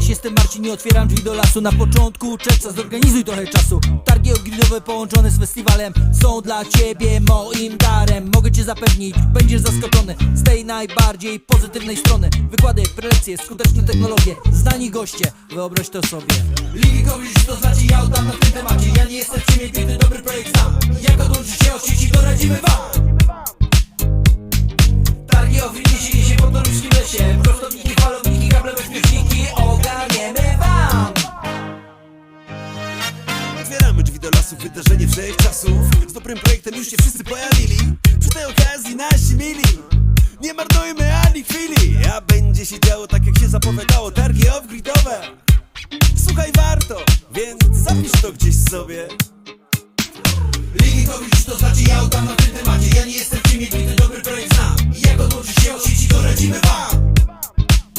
Cześć, jestem Marcin i otwieram drzwi do lasu. Na początku czerwca zorganizuj trochę czasu. Targi ogridowe połączone z festiwalem Są dla ciebie moim darem. Mogę cię zapewnić, będziesz zaskoczony Z tej najbardziej pozytywnej strony. Wykłady, prelekcje, skuteczne technologie Znani goście, wyobraź to sobie. Ligi Kowisz to znaczy ja oddam na tym temacie. Ja nie jestem w ciemię, piękny, dobry projekt znam. Jak odłączyć się od sieci, doradzimy wam. Targi Ofri dzieje się po toruńskim lesie do lasu, wydarzenie wszechczasów Z dobrym projektem już się wszyscy pojawili. Przy tej okazji nasi mili Nie marnujmy ani chwili. A będzie się działo tak jak się zapowiadało Targi off-gridowe. Słuchaj warto, więc zapisz to gdzieś sobie. Ligi Kowisz to znaczy ja oddam na tym temacie Ja nie jestem w ciemię, piękny, dobry projekt znam. Jak odłączyć się od sieci, doradzimy wam